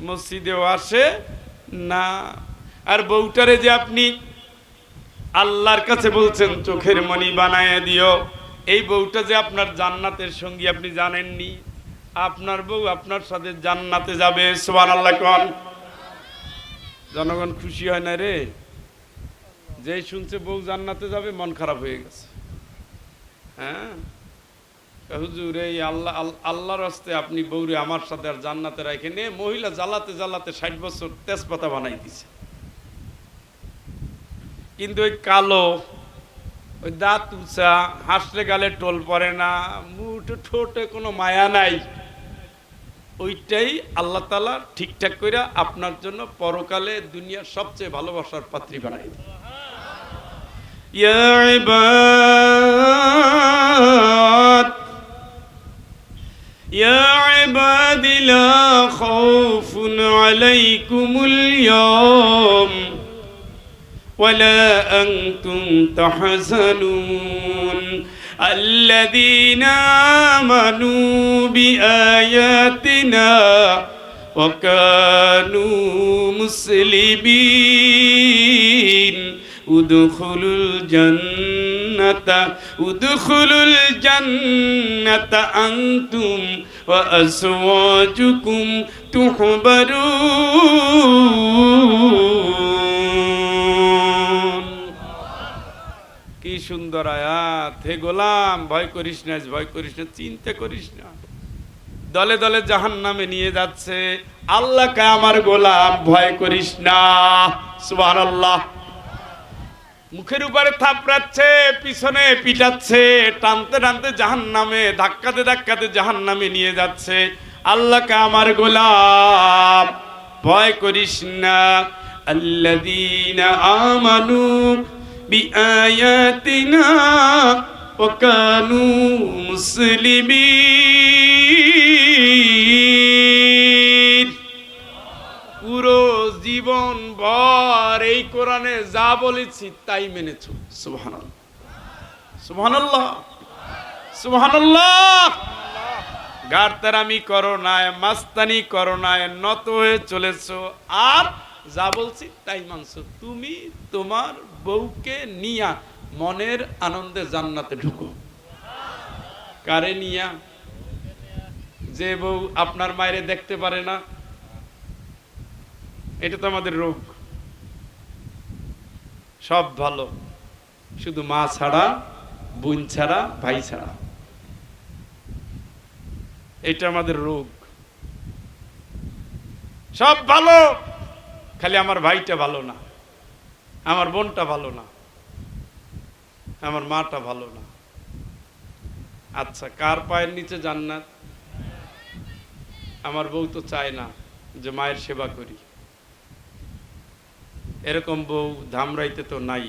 মসজিদেও আসে? না। আর বউটারে যে আপনি আল্লাহর কাছে বলছেন, চোখের মনি বানায় দিও, এই বউটা যে আপনার জান্নাতের সঙ্গী, আপনি জানেননি? আপনার বউ আপনার সাথে জান্নাতে যাবে সোয়ান আল্লাহ কন। জনগণ খুশি হয় না রে। যেই শুনছে বউ জান্নাতে যাবে, মন খারাপ হয়ে গেছে। হ্যাঁ? হুজুর, এই আল্লাহ আল- আল্লাহর হস্তে আপনি বৌরে আমার সাথে আর জান্নাতে রাখে নে মহিলা জ্বালাতে জ্বালাতে ষাট বছর তেজপাতা বানাই দিছে কিন্তু ওই কালো, ওই দাঁত উঁচা হাসলে গালে টোল পড়ে না, মুঠ ঠোঁটে কোনো মায়া নাই ওইটাই আল্লাহ তালা ঠিকঠাক করে আপনার জন্য পরকালে দুনিয়ার সবচেয়ে ভালোবাসার পাত্রী বানাই দেয়। لا خوف عليكم اليوم ولا أنتم تحزنون. الذين آمنوا بآياتنا وكانوا مسلمين. ادخلوا الجنة ادخلوا الجنة أنتم وأزواجكم تحبرون কি সুন্দর আয়াত হে গোলাম ভয় করিস না ভয় করিস না চিন্তা করিস না দলে দলে জাহান নামে নিয়ে যাচ্ছে আল্লাহকে আমার গোলাম ভয় করিস না সুবহানাল্লাহ মুখের উপরে থাপড়াচ্ছে, পিছনে পিটাচ্ছে, টানতে টানতে জাহান নামে ধাক্কাতে ধাক্কাতে জাহান নামে নিয়ে যাচ্ছে। আল্লাহকে আমার গোলাপ ভয় করিস না। ওয়া কানু কোরআনে যা বলেছি তাই মেনেছ। করো নাই, মাস্তানি নত হয়ে চলেছো। আর যা বলছি তাই তুমি তোমার বউকে নিয়া মনের আনন্দে জান্নাতে ঢুকো। কারে নিয়া? যে বউ আপনার মায়েরে দেখতে পারে না, এটা তো আমাদের রোগ। সব ভালো। শুধু মা ছাড়া, বোন ছাড়া, ভাই ছাড়া। এটা আমাদের রোগ। সব ভালো, খালি আমার ভাইটা ভালো না। আমার বোনটা ভালো না। আমার মাটা ভালো না। আচ্ছা কার পায়ের নিচে জান্নাত? আমার বউ তো চায় না যে মায়ের সেবা করি। এরকম বউ ধামরাইতে তো নাই।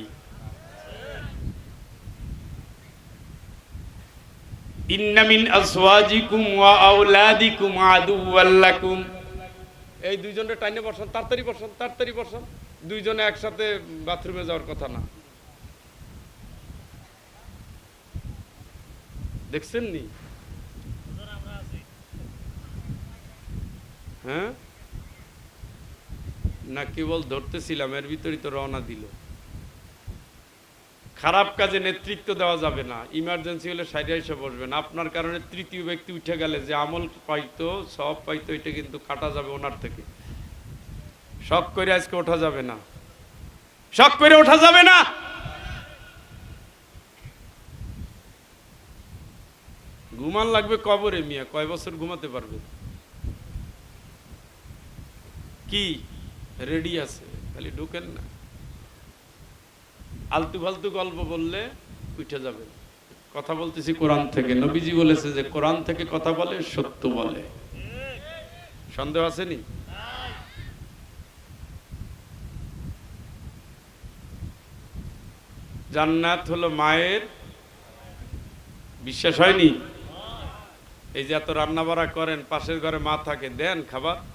ইন্নামিন আসওয়াজিকুম ওয়া আওলাদিকুম আদুওয়াল লাকুম। এই দুইজনে টাইনে বসন, তাড়াতাড়ি বসন তাড়াতাড়ি বসন। দুইজনে একসাথে বাথরুমে যাওয়ার কথা না। দেখছেন নি হ্যাঁ? না কেবল ধরতেছিলাম, এর ভিতরেই তো রওনা দিল। খারাপ কাজে নেতৃত্ব দেওয়া যাবে না। ইমার্জেন্সি হলে সাইডে এসে বসবেন। আপনার কারণে তৃতীয় ব্যক্তি উঠে গেলে যে আমল পাইতো সব পাইতো, এটা কিন্তু কাটা যাবে ওনার থেকে। শখ করে আজকে ওঠা যাবে না। শখ করে ওঠা যাবে না! ঘুমান লাগবে কবরে মিয়া, কয় বছর ঘুমাতে পারবে? কি? রেডি আছে খালি ঢুকেন না। আলতু ফালতু গল্প বললে উঠে যাবে। কথা বলতেছি কোরআন থেকে। নবীজি বলেছে যে কোরআন থেকে কথা বলে, সত্য বলে। সন্দেহ আসেনি জান্নাত হলো মায়ের বিশ্বাস হয়নি? এই যে এত রান্না করেন, পাশের ঘরে মা থাকে, দেন খাবার।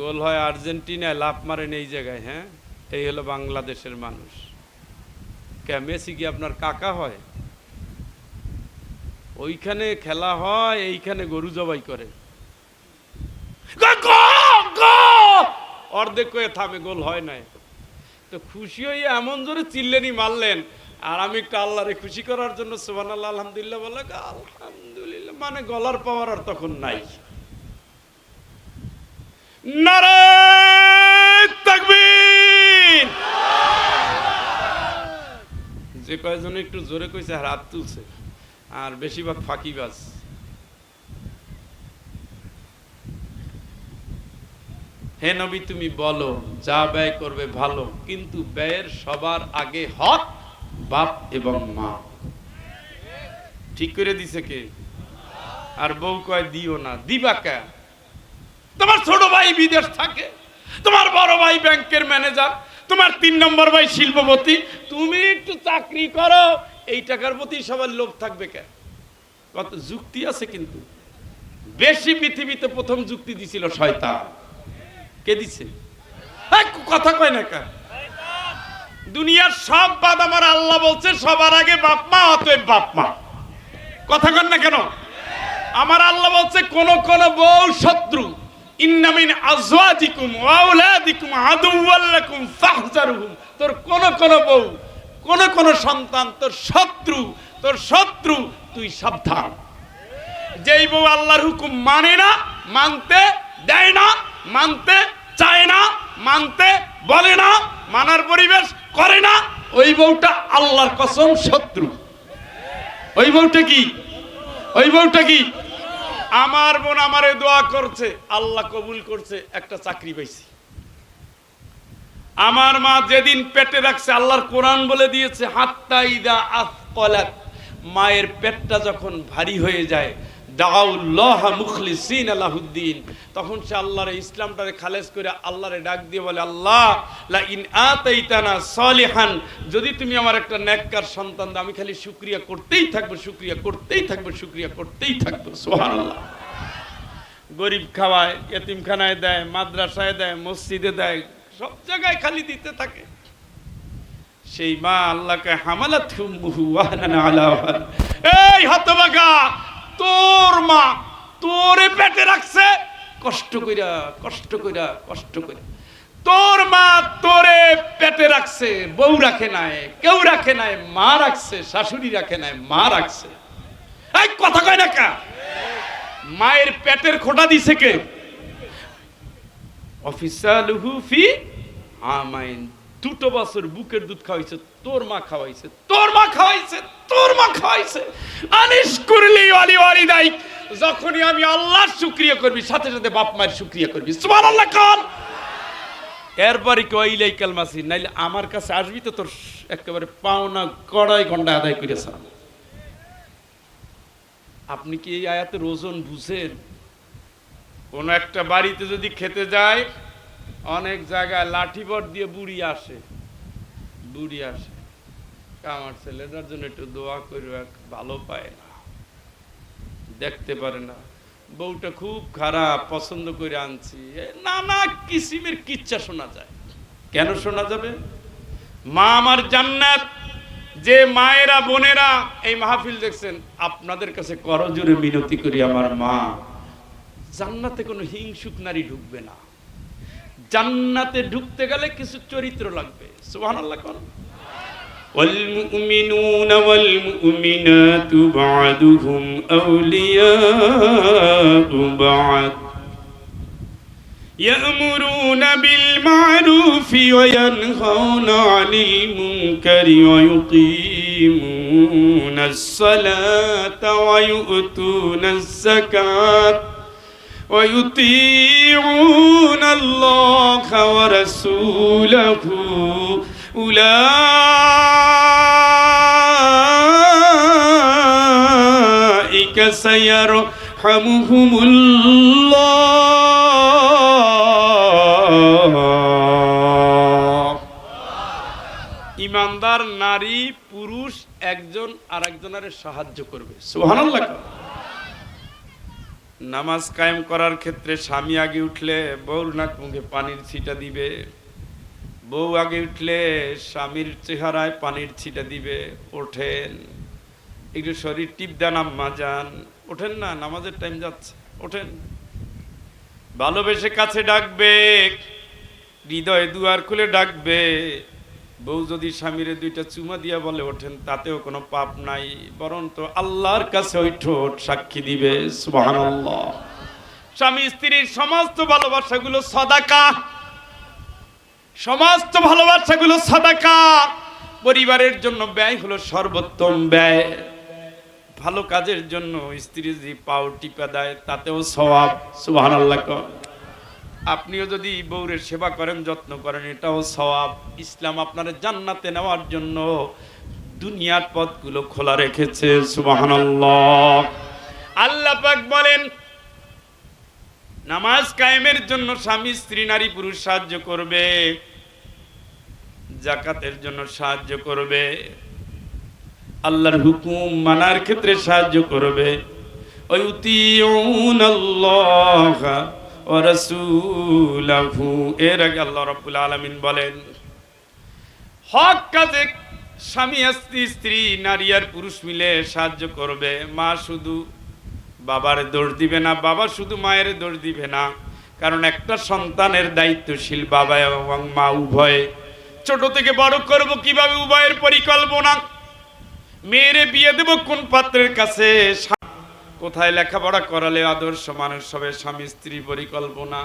গোল হয় আর্জেন্টিনায় লাভ মারেন এই জায়গায় হ্যাঁ? এই হলো বাংলাদেশের মানুষ। কে, মেসি কি আপনার কাকা হয়? ওইখানে খেলা হয়, এইখানে গরু জবাই করে! অর্ধেক করে থামে, গোল হয় নাই। তো খুশি হয়ে এমন জোরে চিল্লেনি মারলেন। আর আমি একটু আল্লাহরে খুশি করার জন্য সুবান আল্লাহ আলহামদুলিল্লাহ বলে আলহামদুলিল্লাহ মানে গলার পাওয়ার আর তখন নাই। যে কয়জন একটু জোরে কইছে, আর হাত তুলছে, আর বেশিরভাগ ফাঁকিবাজ হে নবী, তুমি বলো, যা ব্যয় করবে ভালো, কিন্তু ব্যয়ের সবার আগে হক, বাপ এবং মা। ঠিক করে দিছে কে? আর বউ কয়, দিও না, দিবা কে? তোমার ছোট ভাই বিদেশ থাকে, তোমার বড় ভাই ব্যাংকের ম্যানেজার, তোমার তিন নম্বর ভাই শিল্পপতি, তুমি একটু চাকরি করো, এই টাকার প্রতি সবার লোভ থাকবে কে কত যুক্তি আছে কিন্তু। বেশি পৃথিবীতে প্রথম যুক্তি দিছিল শয়তান। কে দিছে? এই কথা কয় না কা দুনিয়ার সব বাদ আমার আল্লাহ বলছে, সবার আগে বাপ মা, অতএব বাপ মা। কথা কন না কেন? আমার আল্লাহ বলছে, কোন কোন বউ শত্রু। ইন্নামিন আজওয়াজিকুম ওয়া আওলাদিকুম আদুওয়াল লাকুম ফাহজারুহুম। তোর কোন কোন বউ, কোন কোন সন্তান, তোর শত্রু তোর শত্রু, তুই সাবধান। যেই বউ আল্লাহর হুকুম মানে না, মানতে দেয় না, মানতে চায় না, মানতে বলে না, মানার পরিবেশ করে না, ওই বউটা আল্লাহর কসম শত্রু। ওই বউটা কি? ওই বউটা কি? আমার বোন আমারে দোয়া করছে, আল্লাহ কবুল করছে, একটা চাকরি পাইছি। আমার মা যেদিন পেটে রাখছে, আল্লাহর কোরআন বলে দিয়েছে, হাত্তাইদা আফকলাত মায়ের পেটটা যখন ভারী হয়ে যায় তখন সে ইসলামটারে খালেজ করে আল্লাহরে ডাক দিয়ে বলে, আল্লাহ সলিহান। যদি তুমি আমার একটা নেককার সন্তান আমি খালি শুকরিয়া করতেই থাকব, শুকরিয়া করতেই থাকব, শুকরিয়া করতেই থাকব। সুবহানাল্লাহ। গরিব খাওয়ায়, এতিমখানায় দেয়, মাদ্রাসায় দেয়, মসজিদে দেয়, সব জায়গায় খালি দিতে থাকে। সেই মা আল্লাহকে আলা এই হতভাগা! তোর মা তোরে পেটে রাখছে। কষ্ট কইরা কষ্ট কইরা কষ্ট কইরা। তোর মা তোরে পেটে রাখছে, বউ রাখে নাই, কেউ রাখে নাই, মা রাখছে, শাশুড়ি রাখে নাই, মা রাখছে। এই কথা কয় না কা? মায়ের পেটের খোটা দিছে কে? অফিসালহু ফি আমাইন। দুটো বছর বুকের দুধ খাওয়াইছে, তোর মা খাওয়াইছে, তোর মা খাওয়াইছে, তোর মা খাওয়াইছে। আনিস করলি, ওয়ালি ওয়ালি দাই যখনই আমি আল্লাহর শুকরিয়া করবি, সাথে সাথে বাপ মায়ের শুকরিয়া করবি। সুবহানাল্লাহ, কান। এরপরে কি ওইলাই কালমাসি নাইলে আমার কাছে আসবি তো তোর একেবারে পাওনা কড়াই ঘণ্টা আদায় করেছে আপনি কি এই আয়াতের ওজন বুঝেন? কোন একটা বাড়িতে যদি খেতে যায় অনেক জায়গায় লাঠিবট দিয়ে বুড়ি আসে। বুড়ি আসে। আমার ছেলেটার জন্য একটু দোয়া করবে ভালো পায় না। দেখতে পারে না। বউটা খুব খারাপ, পছন্দ করে আনছি। নানা কিসিমের কিচ্ছা শোনা যায়। কেন শোনা যাবে? মা আমার জান্নাত। যে মায়েরা, বোনেরা এই মাহফিল দেখছেন, আপনাদের কাছে করজোরে মিনতি করি আমার মা। জান্নাতে কোনো হিংসুক নারী ঢুকবে না। জান্নাতে ঢুকতে গেলে কিছু চরিত্র লাগবে সুবহানাল্লাহ কোন والمؤمنون والمؤمنات بعضهم أولياء بعض يأمرون بالمعروف وينهون عن المنكر ويقيمون الصلاة ويؤتون الزكاة ويطيعون الله ورسوله أولئك سيرحمهم ইয়ারহামুহুমুল্লাহ ইমানদার নারী পুরুষ একজন আর একজনের সাহায্য করবে সুবহানাল্লাহ নামাজ কায়েম করার ক্ষেত্রে স্বামী আগে উঠলে বউর নাক মুখে পানির ছিটা দিবে। বউ আগে উঠলে স্বামীর চেহারায় পানির ছিটা দিবে। ওঠেন। একটু শরীর টিপ দেন আম্মা, যান। ওঠেন না, নামাজের টাইম যাচ্ছে। ওঠেন। ভালোবেসে কাছে ডাকবে, হৃদয়ে দুয়ার খুলে ডাকবে। বউ যদি স্বামীরে দুইটা চুমা দিয়া বলে ওঠেন, তাতেও কোনো পাপ নাই, বরং তো আল্লাহর কাছে ওই ঠোঁট সাক্ষী দিবে, সুবহানাল্লাহ। স্বামী স্ত্রীর সমস্ত ভালোবাসাগুলো সদাকা। সমস্ত ভালোবাসাগুলো সদাকা। পরিবারের জন্য ব্যয় হলো সর্বোত্তম ব্যয়। ভালো কাজের জন্য স্ত্রী যদি পাও টিপা দেয়, তাতেও সওয়াব, সুবহানাল্লাহ কর। আপনিও যদি বউরের সেবা করেন, যত্ন করেন, এটাও সওয়াব। ইসলাম আপনার জান্নাতে নেওয়ার জন্য দুনিয়ার পথগুলো খোলা রেখেছে আল্লাহ পাক বলেন, নামাজ কায়েমের জন্য স্বামী, স্ত্রী, নারী, পুরুষ সাহায্য করবে জাকাতের জন্য সাহায্য করবে, আল্লাহর হুকুম মানার ক্ষেত্রে সাহায্য করবে। ওই ওয়া রাসূলাহু, এর আগে আল্লাহ রাব্বুল আলামিন বলেন, হক কাজে স্বামী, স্ত্রী স্ত্রী, নারী আর পুরুষ মিলে সাহায্য করবে। মা শুধু বাবার দোষ দিবে না, বাবা শুধু মায়ের দোষ দিবে না। কারণ একটা সন্তানের দায়িত্বশীল বাবা এবং মা উভয়ে ছোট থেকে বড় করব কীভাবে উভয়ের পরিকল্পনা? মেয়েরে বিয়ে দেব কোন পাত্রের কাছে? কোথায় লেখাপড়া করালে আদর্শ মানুষ হবে স্বামী স্ত্রী পরিকল্পনা?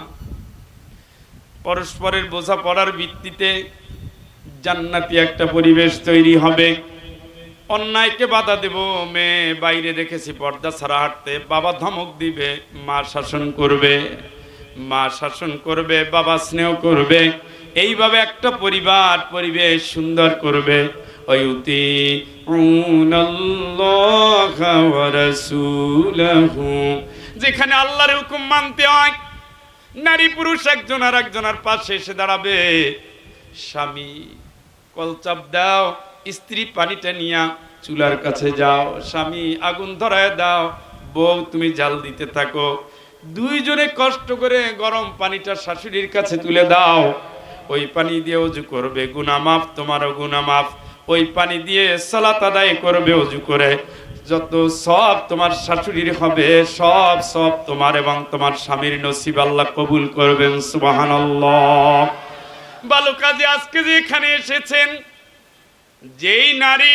পরস্পরের বোঝাপড়ার ভিত্তিতে জান্নাতি একটা পরিবেশ তৈরি হবে। অন্যায়কে বাধা দেব, মেয়ে বাইরে দেখেছি পর্দা ছাড়া হাঁটতে। বাবা ধমক দিবে, মা শাসন করবে। মা শাসন করবে, বাবা স্নেহ করবে। এইভাবে একটা পরিবার, পরিবেশ সুন্দর করবে। অয়ুতি যেখানে আল্লাহর হুকুম মানতে হয়, নারী পুরুষ একজন আর একজনের পাশে এসে দাঁড়াবে। স্বামী কলচাপ দাও, স্ত্রী পানিটা নিয়া চুলার কাছে যাও। স্বামী, আগুন ধরায় দাও। বউ, তুমি জাল দিতে থাকো। দুইজনে কষ্ট করে গরম পানিটা শাশুড়ির কাছে তুলে দাও। ওই পানি দিয়ে অজু করবে। গুনামাফ তোমারও গুনামাফ ওই পানি দিয়ে সালাত আদায় করবে অজু করে। যত সব তোমার শাশুড়ির হবে, সব সব তোমার এবং তোমার স্বামীর নসিব আল্লাহ কবুল করবেন, সুবহানাল্লাহ। ভালো কাজে আজকে যে এখানে এসেছেন, যেই নারী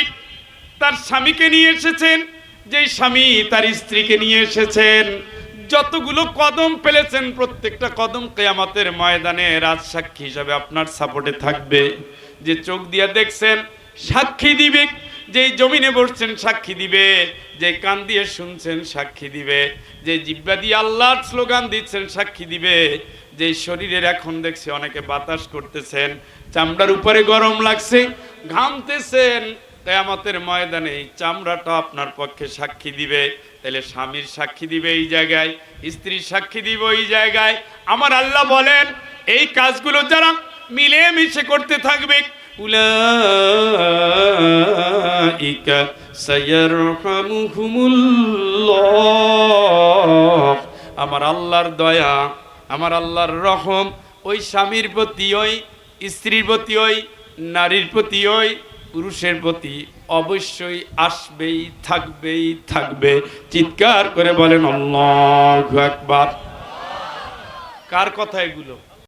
তার স্বামীকে নিয়ে এসেছেন, যেই স্বামী তার স্ত্রীকে নিয়ে এসেছেন, যতগুলো কদম ফেলেছেন, প্রত্যেকটা কদম কেয়ামতের ময়দানে রাজ সাক্ষী হিসাবে আপনার সাপোর্টে থাকবে। যে চোখ দিয়ে দেখছেন সাক্ষী দিবে যেই জমিনে বসছেন সাক্ষী দিবে, যে কান দিয়ে শুনছেন সাক্ষী দিবে, যে জিব্বা দিয়ে আল্লাহর স্লোগান দিচ্ছেন সাক্ষী দিবে, যে শরীরের এখন দেখছি অনেকে বাতাস করতেছেন, চামড়ার উপরে গরম লাগছে, ঘামতেছেন, কেয়ামতের ময়দানে চামড়াটা আপনার পক্ষে সাক্ষী দিবে, তাহলে স্বামীর সাক্ষী দিবে এই জায়গায়, স্ত্রীর সাক্ষী দিবে এই জায়গায়। আমার আল্লাহ বলেন, এই কাজগুলো যারা মিলে মিশে করতে থাকবে উলাইকা সায়ারহামুহুমুল্লাহ আমার আল্লাহর দয়া, আমার আল্লাহর রহম, ওই স্বামীর প্রতি, ওই স্ত্রীর প্রতি, ওই নারীর প্রতি, ওই পুরুষের প্রতি অবশ্যই আসবেই, থাকবেই, থাকবে। চিৎকার করে বলেন, আল্লাহু আকবার। কার কথা এগুলো?